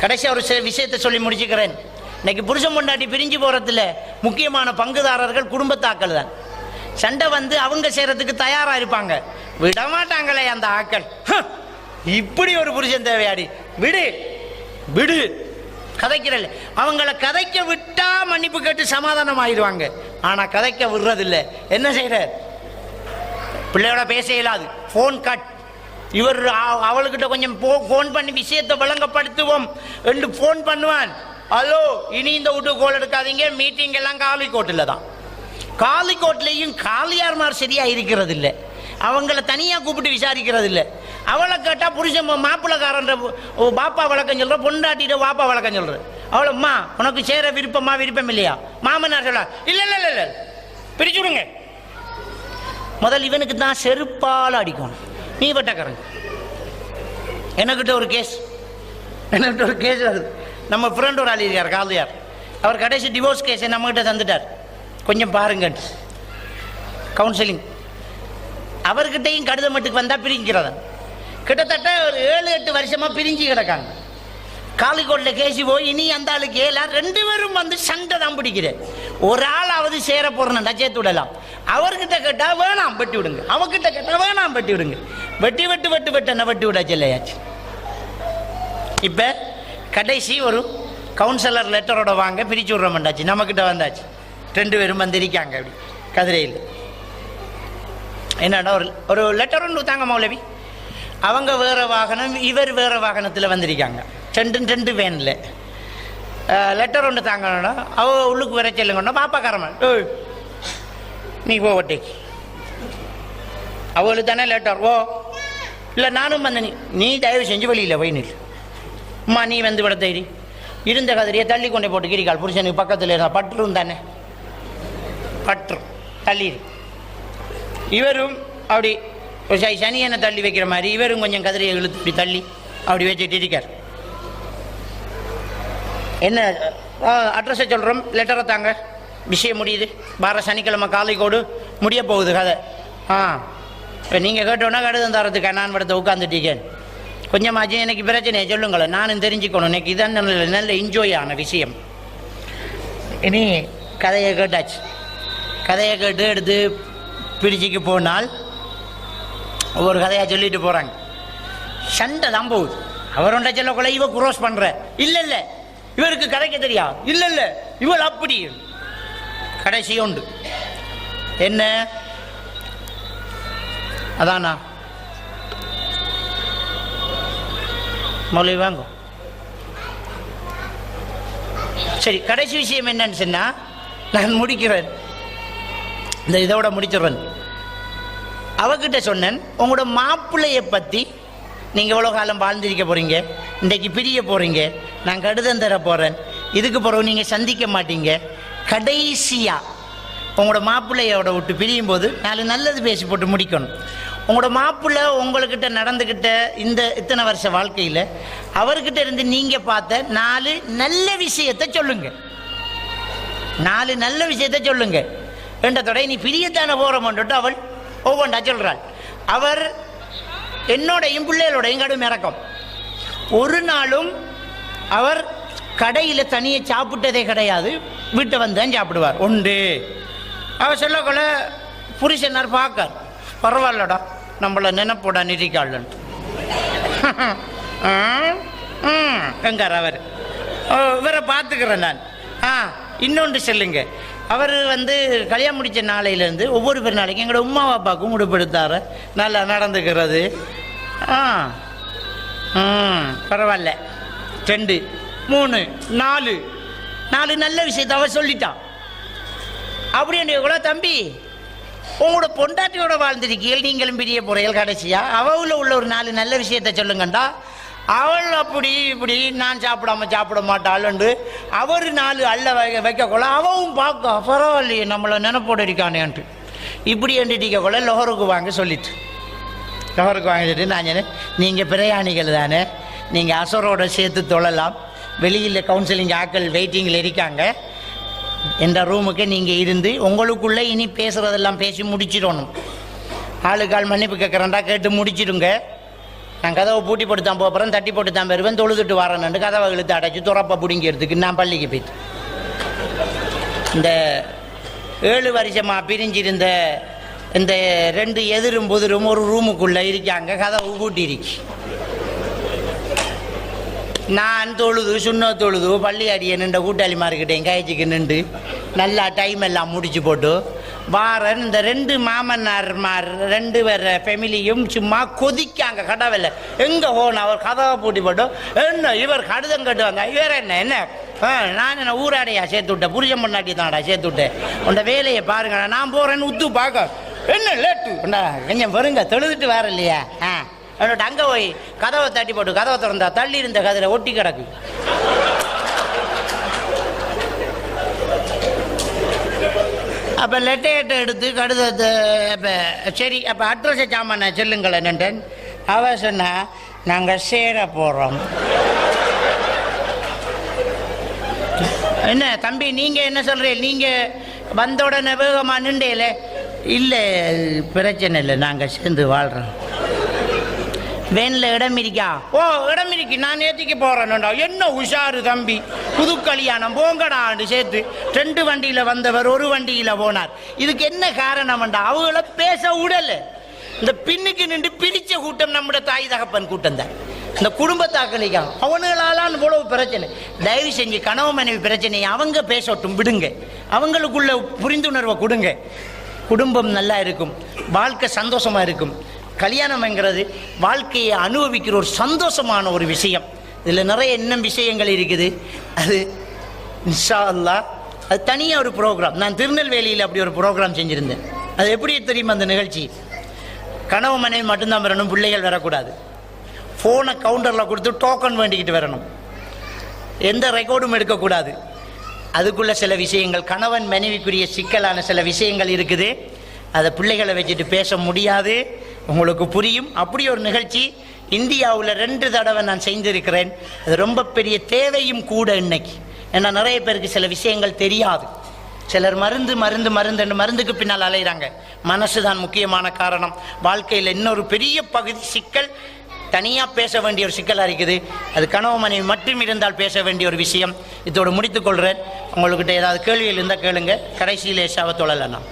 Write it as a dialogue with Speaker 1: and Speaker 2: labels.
Speaker 1: கடைசி ஒரு சில விஷயத்தை சொல்லி முடிச்சுக்கிறேன். இன்னைக்கு புருஷன் பொண்டாட்டி பிரிஞ்சு போகிறதுல முக்கியமான பங்குதாரர்கள் குடும்பத்தாக்கள் தான். சண்டை வந்து அவங்க செய்கிறதுக்கு தயாராக இருப்பாங்க. விடமாட்டாங்களே அந்த ஆக்கள். இப்படி ஒரு புருஷன் தேவையாடி. விடு. விடு. கதைக்கிறல்ல அவங்கள கதைக்க விட்டா மன்னிப்பு கேட்டு சமாதானம் ஆயிடுவாங்க ஆனா கதைக்க விடுறதில்ல. என்ன செய்யற? பிள்ளையோட பேச இயலாது. ஃபோன் கட் இவர் அவ- அவளுக்கிட்ட கொஞ்சம் ஃபோன் பண்ணி விஷயத்தை விளங்கப்படுத்துவோம் என்று ஃபோன் பண்ணுவான். ஹலோ இனி இந்த வீட்டு கோல் எடுக்காதீங்க. மீட்டிங் எல்லாம் காலிக்கோட்டில் தான். காலிக்கோட்லேயும் காலியார்மார் சரியாக இருக்கிறது இல்லை அவங்கள தனியாக கூப்பிட்டு விசாரிக்கிறது இல்லை அவளை கேட்டால் புருஷன் மாப்பிள்ளக்காரன்ற பாப்பா வழக்கம் சொல்கிற பொண்டாட்டிகிட்ட பாப்பா வழக்கம் சொல்கிற அவளம்மா உனக்கு சேர விருப்பமா விருப்பம் இல்லையா? மாமனார் சொல்ல இல்லை இல்லை இல்லை இல்லை பிரிச்சு விடுங்க. முதல் இவனுக்கு தான் செருப்பால் அடிக்கணும். நீ பட்டக்காரங்க எனக்கிட்ட ஒரு கேஸ்? என்கிட்ட ஒரு கேஸ் வருது நம்ம ஃப்ரெண்ட் ஒரு ஆள் இருக்கார் அவர் கடைசி டிவோர்ஸ் கேஸை நம்மகிட்ட தந்துட்டார். கொஞ்சம் பாருங்க கவுன்சிலிங் அவர்கிட்டையும் கடிதம் மட்டுக்கு வந்தால் பிரிஞ்சிக்கிறதா? கிட்டத்தட்ட ஒரு ஏழு எட்டு வருஷமாக பிரிஞ்சு கிடக்காங்க. காலிக்கோட்டில் கேசி போய் இனி அந்த ஆளுக்கு ஏலா ரெண்டு பேரும் வந்து சண்டை தான் பிடிக்கிறேன். ஒரு ஆளாவது சேர போறேன் சேர்த்து விடலாம். அவர்கிட்ட கேட்டா வேணாம் வெட்டி விடுங்க. அவகிட்ட கேட்டா வேணாம் வெட்டி விடுங்க. வெட்டி வெட்டு வெட்டு வெட்டு என்ன வெட்டி விட இல்லையாச்சு இப்ப கடைசி ஒரு கவுன்சிலர் லெட்டரோட வாங்க பிரிச்சு விட்றோம்டாச்சு நம்மக்கிட்ட வந்தாச்சு. ரெண்டு பேரும் வந்திருக்காங்க அப்படி கதிரையில். என்னடா ஒரு ஒரு லெட்டர் ஒன்று தாங்க மௌலவி. அவங்க வேற வாகனம் இவர் வேற வாகனத்தில் வந்திருக்காங்க. ரெண்டு ரெண்டு வேனில். லெட்டர் ஒன்று தாங்கணும்னா அவ உள்ளுக்கு வர சொல்லுங்கன்னா பாப்பாக்காரமன் ஏய் நீ போ ஒட்டைக்கு. அவளுக்கு தானே லெட்டர் ஓ. இல்லை நானும் வந்தேன் நீ தயவு செஞ்சு வெளியில் போய் நில் அம்மா நீ வந்து விட தைரி இருந்த கதிரியை தள்ளி கொண்டே போட்டு கிரிக்கால் புருஷனுக்கு பக்கத்தில் இருந்தால் பற்றும் தானே. பற்றும். தள்ளிடு இவரும் அப்படி ஒரு சை சனியனை தள்ளி வைக்கிற மாதிரி இவரும் கொஞ்சம் கதிரியை இழுத்து இப்படி தள்ளி அப்படி வச்சுட்டு இருக்கார். என்ன? அட்ரஸை சொல்கிறோம் லெட்டரை தாங்க. விஷயம் முடியுது. வார சனிக்கிழமை காலைக்கோடு முடிய போகுது கதை. ஆ. இப்போ நீங்கள் கேட்டோன்னா கடிதம் தரத்துக்கா? நான் படத்தை உட்காந்துட்டீங்கன்னு கொஞ்சமாச்சும் எனக்கு பிரச்சனையை? சொல்லுங்களேன் நானும் தெரிஞ்சுக்கணும். எனக்கு இதான் நல்ல நல்ல என்ஜாய் ஆன விஷயம். இனி கதையை கேட்டாச்சு. கதையை கேட்டு எடுத்து பிரிச்சுக்கு போனால் ஒவ்வொரு கதையாக சொல்லிட்டு போகிறாங்க சண்டை தான் போகுது. அவருண்ட சொல்லக்குள்ள இவ குரோஸ் பண்ணுற இல்லை இல்லை. இவருக்கு கதைக்க தெரியா? இல்ல இல்ல. இவள் அப்படி. கடைசி உண்டு. என்ன? அதானா? மொழி வாங்க. சரி கடைசி விஷயம் என்னன்னு சொன்னா நான் முடிக்கிறேன். இந்த இதோட முடிச்சிடுறேன். அவகிட்ட சொன்னேன் உங்களோட மாப்பிள்ளைய பற்றி நீங்கள் எவ்வளோ காலம் வாழ்ந்திருக்க போகிறீங்க இன்றைக்கு பிரிய போகிறீங்க நான் கடிதம் தர போகிறேன் இதுக்கு பிறகு நீங்கள் சந்திக்க மாட்டீங்க. கடைசியாக உங்களோட மாப்பிள்ளையோட விட்டு பிரியும் போது நாலு நல்லது பேசி போட்டு முடிக்கணும். உங்களோட மாப்பிள்ளை உங்கள்கிட்ட நடந்துக்கிட்ட இந்த இத்தனை வருஷ வாழ்க்கையில் அவர்கிட்ட இருந்து நீங்கள் பார்த்த நாலு நல்ல விஷயத்தை சொல்லுங்கள் நாலு நல்ல விஷயத்தை என்ற தொடை நீ பிரியத்தான போறோம்ன்ட்டு அவள் ஒவ்வொன்றா சொல்கிறாள் அவர் என்னோடையும் பிள்ளைகளோடையும் கடும் இறக்கம். ஒரு நாளும் அவர் கடையில் தனியே சாப்பிட்டதே கிடையாது. வீட்டை வந்து தான் சாப்பிடுவார். உண்டு. அவர் சொல்லக்கொள்ள புருஷனார் பார்க்கார். பரவாயில்லடா நம்மளை நினைப்போட நிதிக்காள்ன்ட்டு எங்கார் அவர்? ஓ, இவரை பார்த்துக்கிறேன் நான். ஆ இன்னொன்று சொல்லுங்க. அவர் வந்து கல்யாணம் முடித்த நாளையிலேருந்து ஒவ்வொரு பெருநாளைக்கும் எங்களோட உமா அப்பாவுக்கும் உடுப்படுத்தார. நல்லா நடந்துக்கிறது. ஆ. ம் பரவாயில்ல. ரெண்டு மூணு நாலு. நாலு நல்ல விஷயத்தை அவ சொல்லிட்டான் அப்படி கூட தம்பி உங்களோட பொண்டாட்டியோட வாழ்ந்திருக்கீள் நீங்களும் பிரிய போறீர்கள் கடைசியா? அவள உள்ள ஒரு நாலு நல்ல விஷயத்த சொல்லுங்கண்டா. அவள் அப்படி இப்படி நான் சாப்பிடாம சாப்பிட மாட்டாள்ண்டு அவர் நாலு அள்ள வைக்க வைக்கக்குள்ள அவவும் பார்க்க பரவாயில்லையே நம்மளை நினைப்போடு இருக்கானேன்ட்டு இப்படி என்று கொள்ள லோகருக்கு வாங்க சொல்லிட்டு. லோகருக்கு வாங்கிட்டு நான் சொன்னேன் நீங்கள் பிரயாணிகள் தானே நீங்கள் அசரோட சேர்த்து தொழலாம். வெளியில் கவுன்சிலிங் ஆக்கள் வெயிட்டிங்கில் இருக்காங்க. என்ற ரூமுக்கு நீங்கள் இருந்து உங்களுக்குள்ளே இனி பேசுகிறதெல்லாம் பேசி முடிச்சிடணும். ஆளுக்கால் மன்னிப்பு கேட்குறேன்டா கேட்டு முடிச்சிடுங்க. நான் கதவை பூட்டி போட்டு தான் போகிறேன் தட்டி போட்டு தான் பெறுவேன் தொழுதுட்டு வரேன்னு கதவை இழுத்து அடைச்சி துறப்ப பிடிங்கிறதுக்கு நான் பள்ளிக்கு போயிட்டு இந்த ஏழு வருஷமாக பிரிஞ்சிருந்த இந்த ரெண்டு எதிரும் புதிரும் ஒரு ரூமுக்குள்ளே இருக்காங்க கதவு பூட்டி இருக்கு நான் தொழுது சுண்ண தொழுது பள்ளி அடிய நின்ற கூட்டாளிமார்கிட்டையும் கழிச்சுக்கு நின்று நல்லா டைம் எல்லாம் முடிச்சு போட்டு வாரன் இந்த ரெண்டு மாமன்னார்மார் ரெண்டு பேர் ஃபேமிலியும் சும்மா கொதிக்காங்க கடவுள. எங்கே போன அவர் கதவை பூட்டி போட்டோம் என்ன இவர் கடிதம் கட்டுவாங்க? இவர் என்ன என்ன? ஆ, நான் என்ன ஊராடையா சேர்த்து விட்டேன்? புருஷன் பொண்டாட்டி தான்டா சேர்த்து விட்டேன்? உண்ட வேலையை பாருங்கடா நான் போகிறேன்னு உத்து பார்க்க. என்ன லேட்டு? கொஞ்சம் வருங்க தொழுதுட்டு வர இல்லையா? ஆ. என்னோட அங்கே போய் கதவை தட்டி போட்டு கதவை திறந்தா தள்ளி இருந்த கதிரை ஒட்டி கிடக்கு. அப்போ லெட்டையட்டை எடுத்து கடிதத்தை அப்போ சரி அப்போ அட்ரஸை சாமான சொல்லுங்கள் என்னன்டன் அவ சொன்னா நாங்கள் சேர போகிறோம் என்ன தம்பி நீங்கள் என்ன சொல்கிறீங்க நீங்கள் வந்த உடனே வேகமாக நின்றேல இல்லை பிரச்சனை இல்லை நாங்கள் சேர்ந்து வாழ்கிறோம் வேனில் இடம் இருக்கா ஓ இடம் இருக்கு நான் ஏத்திக்கு போறேன்டா. என்ன உஷாரு தம்பி. புது கல்யாணம். போங்கடான்னு சேர்த்து. ரெண்டு வண்டியில வந்தவர் ஒரு வண்டியில போனார். இதுக்கு என்ன காரணம்டா? அவங்கள பேச உடல. இந்த பின்னுக்கு நின்று பிடிச்ச கூட்டம் நம்முடைய தாய் தகப்பன் கூட்டம் தான். இந்த குடும்பத்தாக்களிக்கான் அவனுங்களாலான்னு இவ்வளவு பிரச்சனை. தயவு செஞ்சு கணவன் மனைவி பிரச்சனையை அவங்க பேசட்டும் விடுங்க. அவங்களுக்குள்ள புரிந்துணர்வை கொடுங்க. குடும்பம் நல்லா இருக்கும். வாழ்க்கை சந்தோஷமா இருக்கும். கல்யாணம்ங்கிறது வாழ்க்கையை அனுபவிக்கிற ஒரு சந்தோஷமான ஒரு விஷயம். இதில் நிறைய இன்னும் விஷயங்கள் இருக்குது. அது இன்ஷா அல்லாஹ் அது தனியாக ஒரு ப்ரோக்ராம் நான் திருநெல்வேலியில் அப்படி ஒரு ப்ரோக்ராம் செஞ்சுருந்தேன். அது எப்படி தெரியுமா அந்த நிகழ்ச்சி? கனவு மனைவி மட்டும்தான் வரணும் பிள்ளைகள் வரக்கூடாது. ஃபோனை கவுண்டரில் கொடுத்து டோக்கன் வேண்டிக்கிட்டு வரணும். எந்த ரெக்கார்டும் எடுக்கக்கூடாது. அதுக்குள்ள சில விஷயங்கள் கணவன் மனைவிக்குரிய சிக்கலான சில விஷயங்கள் இருக்குது. அதை பிள்ளைகளை வச்சுட்டு பேச முடியாது. உங்களுக்கு புரியும். அப்படி ஒரு நிகழ்ச்சி இந்தியாவில் ரெண்டு தடவை நான் செய்திருக்கிறேன். அது ரொம்ப பெரிய தேவையும் கூட இன்னைக்கு. ஏன்னா நிறைய பேருக்கு சில விஷயங்கள் தெரியாது. சிலர் மருந்து மருந்து மருந்து மருந்துக்கு பின்னால் அலைகிறாங்க மனசு தான் முக்கியமான காரணம். வாழ்க்கையில் இன்னொரு பெரிய பகுதி சிக்கல். தனியாக பேச வேண்டிய ஒரு சிக்கலாக இருக்குது. அது கணவன் மனைவி மட்டும் இருந்தால் பேச வேண்டிய ஒரு விஷயம். இதோடு முடித்துக்கொள்கிறேன் உங்கள்கிட்ட ஏதாவது கேள்விகள் இருந்தால் கேளுங்க. கடைசியில் ஏசாவை தொழலாம்